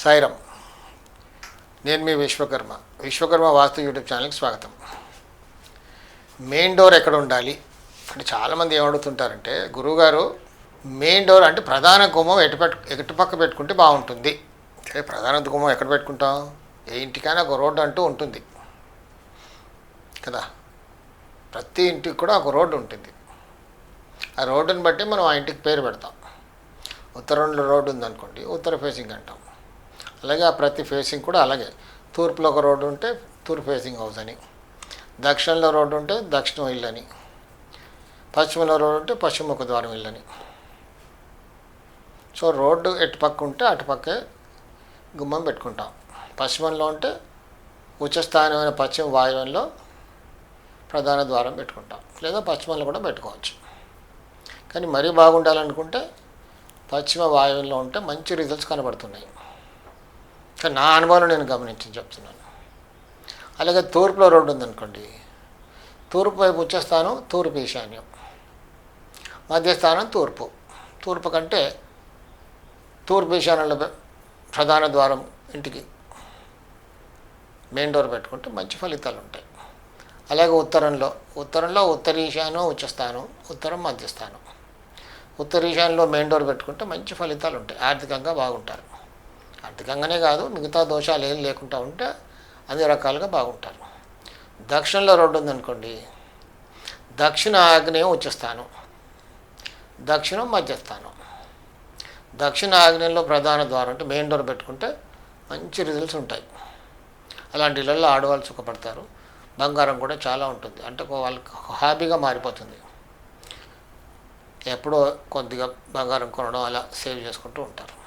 సాయిరం నేను మీ విశ్వకర్మ. విశ్వకర్మ వాస్తు యూట్యూబ్ ఛానల్కి స్వాగతం. మెయిన్ డోర్ ఎక్కడ ఉండాలి? అంటే చాలామంది ఏమడుగుతుంటారంటే గురువుగారు మెయిన్ డోర్ అంటే ప్రధాన గుమ్మం ఎటు పెట్టు ఎటు పక్క పెట్టుకుంటే బాగుంటుంది. అంటే ప్రధాన గుమ్మం ఎక్కడ పెట్టుకుంటాం? ఏ ఇంటికైనా ఒక రోడ్డు అంటూ ఉంటుంది. కదా? ప్రతి ఇంటికి కూడా ఒక రోడ్డు ఉంటుంది. ఆ రోడ్డుని బట్టి మనం ఆ ఇంటికి పేరు పెడతాం. ఉత్తరంలో రోడ్డు ఉందనుకోండి ఉత్తర ఫేసింగ్ అంటాం. అలాగే ఆ ప్రతి ఫేసింగ్ కూడా అలాగే. తూర్పులో ఒక రోడ్డు ఉంటే తూర్పు ఫేసింగ్ హౌస్ అని. దక్షిణంలో రోడ్డు ఉంటే దక్షిణం ఇల్లు అని. పశ్చిమలో రోడ్డు ఉంటే పశ్చిమ ద్వారం ఇల్లు అని. సో రోడ్డు ఎటు పక్క ఉంటే అటు పక్కే గుమ్మం పెట్టుకుంటాం. పశ్చిమంలో ఉంటే ఉచ్చస్థానమైన పశ్చిమ వాయువ్యంలో ప్రధాన ద్వారం పెట్టుకుంటాం. లేదా పశ్చిమంలో కూడా పెట్టుకోవచ్చు. కానీ మరీ బాగుండాలనుకుంటే పశ్చిమ వాయువ్యంలో ఉంటే మంచి రిజల్ట్స్ కనబడుతున్నాయి. నా అనుభవం నేను గమనించి చెప్తున్నాను. అలాగే తూర్పులో రోడ్డు ఉందనుకోండి తూర్పు వైపు వచ్చేస్తాను తూర్పు ఈశాన్యం మధ్యస్థానం తూర్పు. తూర్పు కంటే తూర్పు ఈశాన్యంలో ప్రధాన ద్వారం ఇంటికి మెయిన్ డోర్ పెట్టుకుంటే మంచి ఫలితాలు ఉంటాయి. అలాగే ఉత్తరంలో ఉత్తరంలో ఉత్తర ఈశాన్యం వచ్చేస్తాను ఉత్తరం మధ్యస్థానం ఉత్తర ఈశాన్యంలో మెయిన్ డోర్ పెట్టుకుంటే మంచి ఫలితాలు ఉంటాయి. ఆర్థికంగా బాగుంటారు. ఆర్థికంగానే కాదు మిగతా దోషాలు ఏం లేకుండా ఉంటే అన్ని రకాలుగా బాగుంటారు. దక్షిణంలో రోడ్డు ఉందనుకోండి. దక్షిణ ఆగ్నేయం ఉచ్చస్థానం. దక్షిణం మధ్యస్థానం. దక్షిణ ఆగ్నేయంలో ప్రధాన ద్వారం అంటే మెయిన్ డోర్ పెట్టుకుంటే మంచి రిజల్ట్స్ ఉంటాయి. అలాంటి ఇళ్ళల్లో ఆడవాళ్ళు సుఖపడతారు. బంగారం కూడా చాలా ఉంటుంది. అంటే వాళ్ళకి హ్యాపీగా హాబీగా మారిపోతుంది. ఎప్పుడో కొద్దిగా బంగారం కొనడం అలా సేవ్ చేసుకుంటూ ఉంటారు.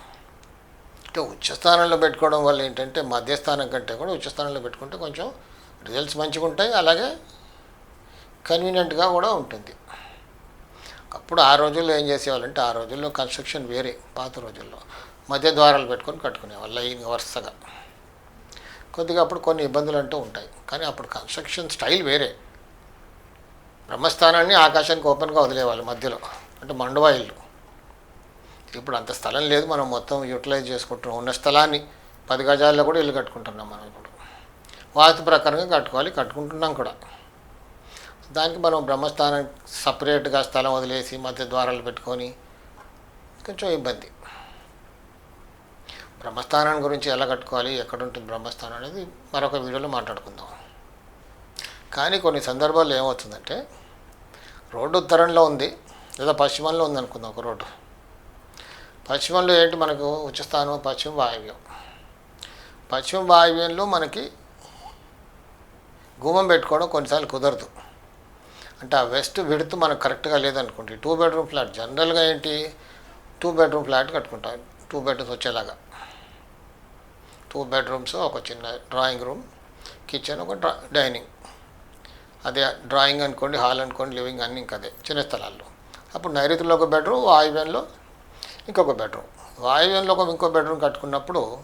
అంటే ఉచ్చస్థానంలో పెట్టుకోవడం వల్ల ఏంటంటే మధ్యస్థానం కంటే కూడా ఉచ్చస్థానంలో పెట్టుకుంటే కొంచెం రిజల్ట్స్ మంచిగా ఉంటాయి అలాగే కన్వీనియంట్గా కూడా ఉంటుంది. అప్పుడు ఆ రోజుల్లో ఏం చేసేవాళ్ళంటే ఆ రోజుల్లో కన్స్ట్రక్షన్ వేరే పాత రోజుల్లో మధ్య ద్వారాలు పెట్టుకొని కట్టుకునేవాళ్ళు లైన్ వరుసగా. కొద్దిగా అప్పుడు కొన్ని ఇబ్బందులు అంటూ ఉంటాయి కానీ అప్పుడు కన్స్ట్రక్షన్ స్టైల్ వేరే. బ్రహ్మస్థానాన్ని ఆకాశానికి ఓపెన్గా వదిలేవాళ్ళు మధ్యలో అంటే మండవా ఇల్లు. ఇప్పుడు అంత స్థలం లేదు మనం మొత్తం యూటిలైజ్ చేసుకుంటున్నాం ఉన్న స్థలాన్ని పది గజాల్లో కూడా ఇల్లు కట్టుకుంటున్నాం మనం ఇప్పుడు. వాస్తు ప్రకారంగా కట్టుకోవాలి కట్టుకుంటున్నాం కూడా. దానికి మనం బ్రహ్మస్థానం సపరేట్గా స్థలం వదిలేసి మధ్య ద్వారాలు పెట్టుకొని కొంచెం ఇబ్బంది. బ్రహ్మస్థానం గురించి ఎలా కట్టుకోవాలి ఎక్కడుంటుంది బ్రహ్మస్థానం అనేది మరొక వీడియోలో మాట్లాడుకుందాం. కానీ కొన్ని సందర్భాల్లో ఏమవుతుందంటే రోడ్డు ఉత్తరంలో ఉంది లేదా పశ్చిమంలో ఉంది అనుకుందాం ఒక రోడ్డు. పశ్చిమంలో ఏంటి మనకు ఉచ్చస్థానం పశ్చిమ వాయువ్యం? పశ్చిమ వాయువ్యంలో మనకి గుమ్మం పెట్టుకోవడం కొన్నిసార్లు కుదరదు. అంటే ఆ వెస్ట్ విడుతు మనకు కరెక్ట్గా లేదనుకోండి. Two bedroom flat. జనరల్గా ఏంటి? టూ బెడ్రూమ్ ఫ్లాట్ కట్టుకుంటాం. టూ బెడ్రూమ్స్ వచ్చేలాగా. టూ బెడ్రూమ్స్ ఒక చిన్న డ్రాయింగ్ రూమ్ కిచెన్ ఒక డ్రా డైనింగ్. అదే డ్రాయింగ్ అనుకోండి హాల్ అనుకోండి లివింగ్ అన్నీ ఇంకా అదే. చిన్న స్థలాల్లో. అప్పుడు నైరుతిలో ఒక బెడ్రూమ్ వాయువ్యంలో ఇంకొక బెడ్రూమ్. వాయువ్యంలో ఒక ఇంకో బెడ్రూమ్ కట్టుకున్నప్పుడు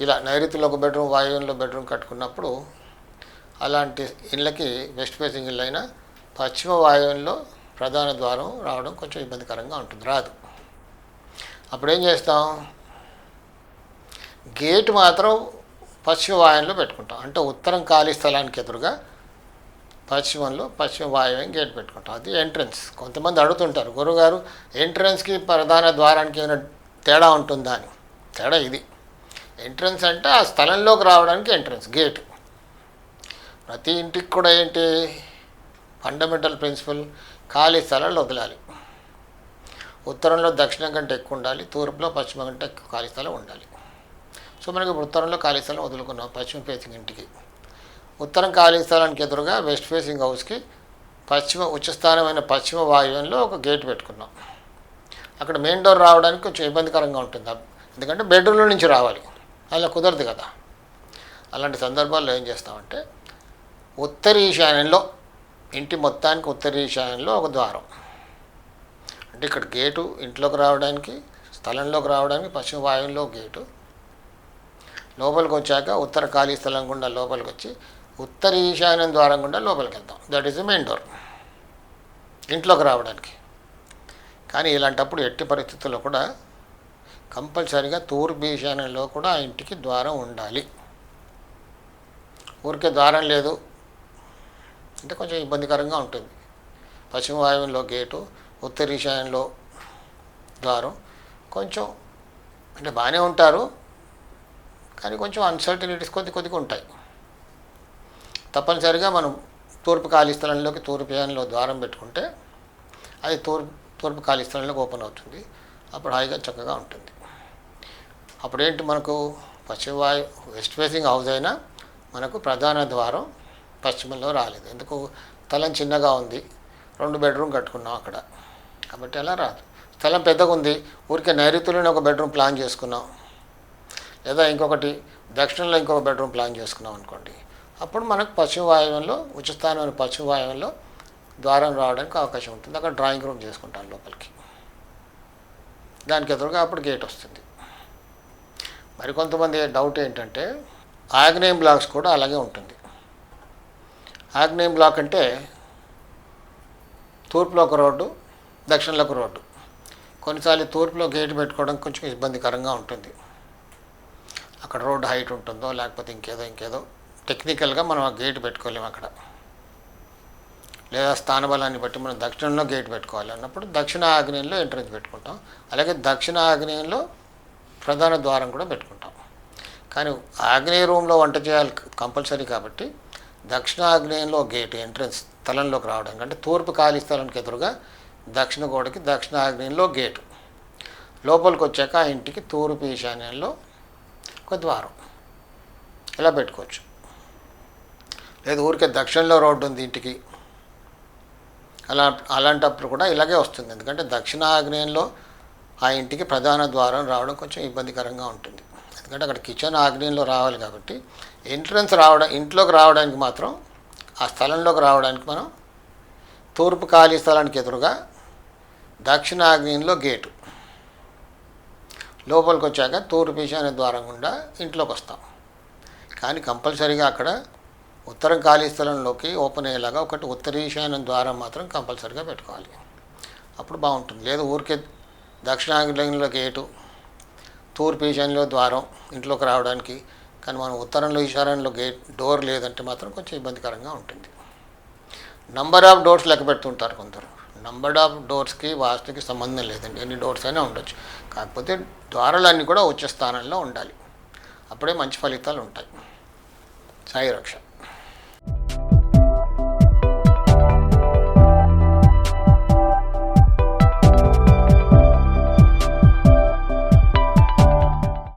ఇలా నైరుతిలో ఒక బెడ్రూమ్ వాయువ్యంలో బెడ్రూమ్ కట్టుకున్నప్పుడు అలాంటి ఇళ్ళకి వెస్ట్ ఫేసింగ్ ఇళ్ళు అయినా పశ్చిమ వాయువ్యంలో ప్రధాన ద్వారం రావడం కొంచెం ఇబ్బందికరంగా ఉంటుంది. రాదు. అప్పుడు ఏం చేస్తాం? గేట్ మాత్రం పశ్చిమ వాయువ్యంలో పెట్టుకుంటాం. అంటే ఉత్తరం ఖాళీ స్థలానికి ఎదురుగా పశ్చిమంలో పశ్చిమ వాయువ్యం గేట్ పెట్టుకుంటాం. అది ఎంట్రన్స్ కొంతమంది అడుగుతుంటారు గురుగారు ఎంట్రన్స్కి ప్రధాన ద్వారానికి ఏమైనా తేడా ఉంటుందా? అని. తేడా ఇది. ఎంట్రన్స్ అంటే ఆ స్థలంలోకి రావడానికి ఎంట్రన్స్ గేట్ ప్రతి ఇంటికి కూడా ఏంటి? ఫండమెంటల్ ప్రిన్సిపల్ ఖాళీ స్థలాలు వదలాలి. ఉత్తరంలో దక్షిణం కంటే ఎక్కువ ఉండాలి తూర్పులో పశ్చిమ కంటే ఎక్కువ ఖాళీ స్థలం ఉండాలి. సో మనకి ఇప్పుడు ఉత్తరంలో ఖాళీ స్థలం వదులుకున్నాం పశ్చిమ ఫేసింగ్ ఇంటికి. ఉత్తరం ఖాళీ స్థలానికి ఎదురుగా వెస్ట్ ఫేసింగ్ హౌస్కి పశ్చిమ ఉచ్చస్థానమైన పశ్చిమ వాయువ్యంలో ఒక గేట్ పెట్టుకున్నాం. అక్కడ మెయిన్ డోర్ రావడానికి కొంచెం ఇబ్బందికరంగా ఉంటుంది. ఎందుకంటే బెడ్రూమ్లో నుంచి రావాలి. అలా కుదరదు కదా. అలాంటి సందర్భాల్లో ఏం చేస్తామంటే ఉత్తర ఈశాన్యంలో ఇంటి మొత్తానికి ఉత్తర ఈశాన్యంలో ఒక ద్వారం. అంటే ఇక్కడ గేటు ఇంట్లోకి రావడానికి స్థలంలోకి రావడానికి పశ్చిమ వాయువులో గేటు. లోపలికి వచ్చాక ఉత్తర ఖాళీ స్థలం గుండా లోపలికి వచ్చి ఉత్తర ఈశాన్యం ద్వారం గుండా లోపలికి వెళ్తాం. That is the main door ఇంట్లోకి రావడానికి. కానీ ఇలాంటప్పుడు ఎట్టి పరిస్థితుల్లో కూడా కంపల్సరిగా తూర్పు ఈశాన్యంలో కూడా ఆ ఇంటికి ద్వారం ఉండాలి. ఊరికే ద్వారం లేదు. అంటే కొంచెం ఇబ్బందికరంగా ఉంటుంది. పశ్చిమ వాయువులో గేటు ఉత్తర ఈశాన్యంలో ద్వారం కొంచెం అంటే బాగానే ఉంటారు. కానీ కొంచెం అన్సర్టనిటీస్ కొద్ది కొద్దిగా ఉంటాయి. తప్పనిసరిగా మనం తూర్పు ఖాళీ స్థలంలోకి తూర్పు ఈశాన్యంలో ద్వారం పెట్టుకుంటే అది తూర్పు తూర్పు ఖాళీ స్థలంలోకి ఓపెన్ అవుతుంది. అప్పుడు హాయిగా చక్కగా ఉంటుంది. అప్పుడు ఏంటి మనకు పశ్చిమ వాయు వెస్ట్ ఫేసింగ్ హౌస్ అయినా మనకు ప్రధాన ద్వారం పశ్చిమంలో రాలేదు. ఎందుకు? స్థలం చిన్నగా ఉంది. రెండు బెడ్రూమ్ కట్టుకున్నాం అక్కడ. కాబట్టి అలా రాదు. స్థలం పెద్దగా ఉంది. ఊరికే నైరుతిలోనే ఒక బెడ్రూమ్ ప్లాన్ చేసుకున్నాం. లేదా ఇంకొకటి దక్షిణంలో ఇంకొక బెడ్రూమ్ ప్లాన్ చేసుకున్నాం అనుకోండి. అప్పుడు మనకు పశ్చిమ ఉచితస్థానం ఉచితస్థానమైన పశ్చిమ వాయువ్యంలో ద్వారం రావడానికి అవకాశం ఉంటుంది. అక్కడ డ్రాయింగ్ రూమ్ చేసుకుంటాను లోపలికి. దానికి ఎదురుగా అప్పుడు గేట్ వస్తుంది. మరికొంతమంది డౌట్ ఏంటంటే ఆగ్నేయం బ్లాక్స్ కూడా అలాగే ఉంటుంది. ఆగ్నేయం బ్లాక్ అంటే తూర్పులో ఒక రోడ్డు దక్షిణలో ఒక రోడ్డు. కొన్నిసార్లు తూర్పులో గేట్ పెట్టుకోవడం కొంచెం ఇబ్బందికరంగా ఉంటుంది. అక్కడ రోడ్డు హైట్ ఉంటుందో లేకపోతే ఇంకేదో ఇంకేదో టెక్నికల్గా మనం ఆ గేట్ పెట్టుకోలేము అక్కడ. లేదా స్థానబలాన్ని బట్టి మనం దక్షిణంలో గేట్ పెట్టుకోవాలి అన్నప్పుడు దక్షిణ ఆగ్నేయంలో ఎంట్రన్స్ పెట్టుకుంటాం. అలాగే దక్షిణ ఆగ్నేయంలో ప్రధాన ద్వారం కూడా పెట్టుకుంటాం. కానీ ఆగ్నేయ రూమ్లో వంట చేయాలి కంపల్సరీ కాబట్టి దక్షిణ ఆగ్నేయంలో గేట్ ఎంట్రన్స్ స్థలంలోకి రావడానికి అంటే తూర్పు ఖాళీ స్థలానికి ఎదురుగా దక్షిణ గోడకి దక్షిణ ఆగ్నేయంలో గేటు లోపలికి వచ్చాక ఆ ఇంటికి తూర్పు ఈశాన్యంలో ఒక ద్వారం. ఇలా పెట్టుకోవచ్చు. లేదు ఊరికే దక్షిణంలో రోడ్డు ఉంది ఇంటికి. అలా అలాంటప్పుడు కూడా ఇలాగే వస్తుంది. ఎందుకంటే దక్షిణ ఆగ్నేయంలో ఆ ఇంటికి ప్రధాన ద్వారం రావడం కొంచెం ఇబ్బందికరంగా ఉంటుంది. ఎందుకంటే అక్కడ కిచెన్ ఆగ్నేయంలో రావాలి కాబట్టి ఎంట్రన్స్ రావడం ఇంట్లోకి రావడానికి మాత్రం ఆ స్థలంలోకి రావడానికి మనం తూర్పు ఖాళీ స్థలానికి ఎదురుగా దక్షిణ ఆగ్నేయంలో గేటు. లోపలికి వచ్చాక తూర్పు ఈశాన్య ద్వారం గుండా ఇంట్లోకి వస్తాం. కానీ కంపల్సరీగా అక్కడ ఉత్తరం ఖాళీ స్థలంలోకి ఓపెన్ అయ్యేలాగా ఒకటి ఉత్తర ద్వారం మాత్రం కంపల్సరీగా పెట్టుకోవాలి. అప్పుడు బాగుంటుంది. లేదు ఊరికే దక్షిణాంగ్లంలో గేటు తూర్పు ఈశాన్యంలో ద్వారం ఇంట్లోకి రావడానికి కానీ మనం ఉత్తరంలో ఈశాన్యంలో గేట్ డోర్ లేదంటే మాత్రం కొంచెం ఇబ్బందికరంగా ఉంటుంది. నంబర్ ఆఫ్ డోర్స్ లెక్క పెడుతుంటారు కొందరు. నంబర్ ఆఫ్ డోర్స్కి వాస్తుకి సంబంధం లేదండి. ఎన్ని డోర్స్ అయినా ఉండొచ్చు. కాకపోతే ద్వారాలన్నీ కూడా ఉచ్చ స్థానంలో ఉండాలి. అప్పుడే మంచి ఫలితాలు ఉంటాయి. సాయి రక్ష.